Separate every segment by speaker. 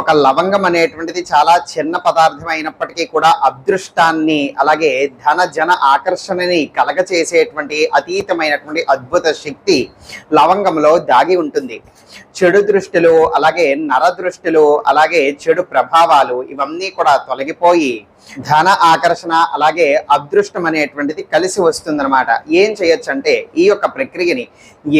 Speaker 1: ఒక లవంగం అనేటువంటిది చాలా చిన్న పదార్థం అయినప్పటికీ కూడా అదృష్టాన్ని అలాగే ధన జన ఆకర్షణని కలగచేసేటువంటి అతీతమైనటువంటి అద్భుత శక్తి లవంగంలో దాగి ఉంటుంది. చెడు దృష్టిలు అలాగే నర దృష్టిలు అలాగే చెడు ప్రభావాలు ఇవన్నీ కూడా తొలగిపోయి ధన ఆకర్షణ అలాగే అదృష్టం అనేటువంటిది కలిసి వస్తుందన్నమాట. ఏం చేయొచ్చు అంటే ఈ యొక్క ప్రక్రియని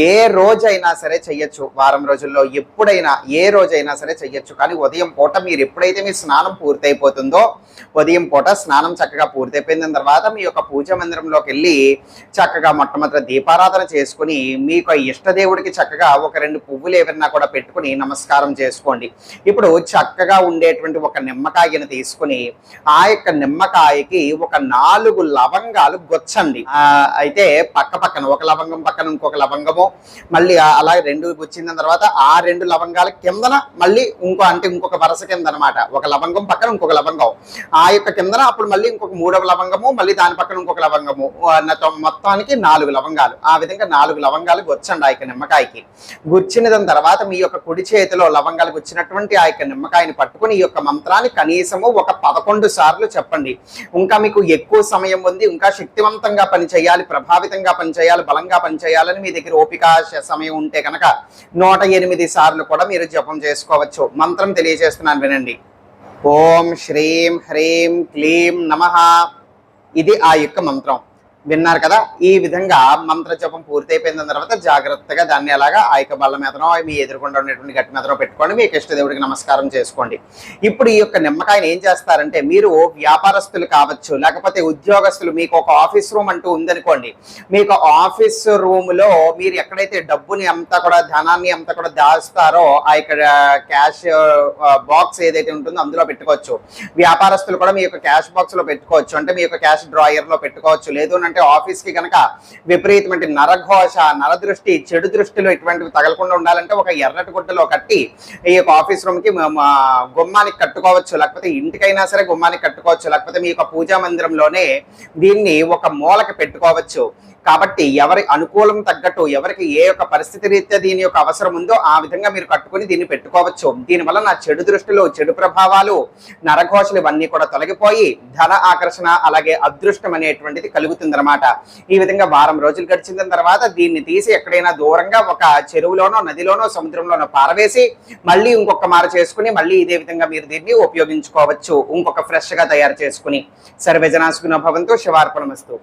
Speaker 1: ఏ రోజైనా సరే చెయ్యొచ్చు. వారం రోజుల్లో ఎప్పుడైనా ఏ రోజైనా సరే చెయ్యొచ్చు. కానీ ఉదయం పూట మీరు ఎప్పుడైతే మీ స్నానం పూర్తయిపోతుందో ఉదయం పూట స్నానం చక్కగా పూర్తయిపోయిన తర్వాత మీ యొక్క పూజ మందిరంలోకి వెళ్ళి చక్కగా మొట్టమొదటి దీపారాధన చేసుకుని మీకు ఇష్టదేవుడికి చక్కగా ఒక రెండు పువ్వులు ఏమన్నా కూడా పెట్టుకుని నమస్కారం చేసుకోండి. ఇప్పుడు చక్కగా ఉండేటువంటి ఒక నిమ్మకాయను తీసుకుని ఆ యొక్క నిమ్మకాయకి ఒక నాలుగు లవంగాలు గొచ్చండి. అయితే పక్క పక్కన ఒక లవంగం పక్కన ఇంకొక లవంగము మళ్ళీ అలా రెండు గుచ్చిన తర్వాత ఆ రెండు లవంగాల కిందన మళ్ళీ ఇంకో అంటే ఇంకొక వరుస కింద అనమాట ఒక లవంగం పక్కన ఇంకొక లవంగం. ఆ యొక్క కిందన అప్పుడు మళ్ళీ ఇంకొక మూడవ లవంగము మళ్ళీ దాని పక్కన ఇంకొక లవంగము. మొత్తానికి నాలుగు లవంగాలు. ఆ విధంగా నాలుగు లవంగాలు గుచ్చండి ఆ యొక్క నిమ్మకాయకి. గుచ్చిన తర్వాత తర్వాత మీ యొక్క కుడి చేతిలో లవంగాలు వచ్చినటువంటి ఆ యొక్క నిమ్మకాయని పట్టుకుని ఈ యొక్క మంత్రాన్ని కనీసము ఒక పదకొండు సార్లు చెప్పండి. ఇంకా మీకు ఎక్కువ సమయం ఉంది ఇంకా శక్తివంతంగా పని చేయాలి ప్రభావితంగా పని చేయాలి బలంగా పనిచేయాలని మీ దగ్గర ఓపిక సమయం ఉంటే కనుక నూట ఎనిమిది సార్లు కూడా మీరు జపం చేసుకోవచ్చు. మంత్రం తెలియజేస్తున్నాను వినండి. ఓం శ్రీం హ్రీం క్లీం నమ. ఇది ఆ యొక్క మంత్రం. విన్నారు కదా? ఈ విధంగా మంత్ర జపం పూర్తయిపోయిన తర్వాత జాగ్రత్తగా దాన్ని అలాగా ఆ యొక్క బల్ల మీదనో మీ ఎదురుకుండా ఉన్నటువంటి గట్టి మీదనో పెట్టుకోండి. మీకు ఇష్టదేవుడికి నమస్కారం చేసుకోండి. ఇప్పుడు ఈ యొక్క నిమ్మకాయని ఏం చేస్తారంటే మీరు వ్యాపారస్తులు కావచ్చు లేకపోతే ఉద్యోగస్తులు మీకు ఒక ఆఫీస్ రూమ్ అంటూ ఉందనుకోండి. మీకు ఆఫీస్ రూమ్లో మీరు ఎక్కడైతే డబ్బుని అంతా కూడా ధనాన్ని అంతా కూడా దాస్తారో ఆ యొక్క క్యాష్ బాక్స్ ఏదైతే ఉంటుందో అందులో పెట్టుకోవచ్చు. వ్యాపారస్తులు కూడా మీ యొక్క క్యాష్ బాక్స్లో పెట్టుకోవచ్చు. అంటే మీ యొక్క క్యాష్ డ్రాయర్లో పెట్టుకోవచ్చు. లేదు అంటే ఆఫీస్కి కనుక విపరీతమైన నరఘోష నరదృష్టి చెడు దృష్టిలో ఇటువంటివి తగలకుండా ఉండాలంటే ఒక ఎర్రటి గుడ్డలో కట్టి ఈ యొక్క ఆఫీస్ రూమ్కి గుమ్మానికి కట్టుకోవచ్చు. లేకపోతే ఇంటికైనా సరే గుమ్మానికి కట్టుకోవచ్చు. లేకపోతే మీ యొక్క పూజా మందిరంలోనే దీన్ని ఒక మూలకి పెట్టుకోవచ్చు. కాబట్టి ఎవరి అనుకూలం తగ్గట్టు ఎవరికి ఏ యొక్క పరిస్థితి రీత్యా దీని యొక్క అవసరం ఉందో ఆ విధంగా మీరు కట్టుకొని దీన్ని పెట్టుకోవచ్చు. దీనివల్ల నా చెడు దృష్టిలో చెడు ప్రభావాలు నరఘోషలు ఇవన్నీ కూడా తొలగిపోయి ధన ఆకర్షణ అలాగే అదృష్టం అనేటువంటిది కలుగుతుందన్నమాట. ఈ విధంగా వారం రోజులు గడిచిన తర్వాత దీన్ని తీసి ఎక్కడైనా దూరంగా ఒక చెరువులోనో నదిలోనో సముద్రంలోనో పారవేసి మళ్ళీ ఇంకొక మార చేసుకుని మళ్ళీ ఇదే విధంగా మీరు దీన్ని ఉపయోగించుకోవచ్చు. ఇంకొక ఫ్రెష్గా తయారు చేసుకుని. సర్వజనాసుకున్న భవంతో. శివార్పణమస్తు.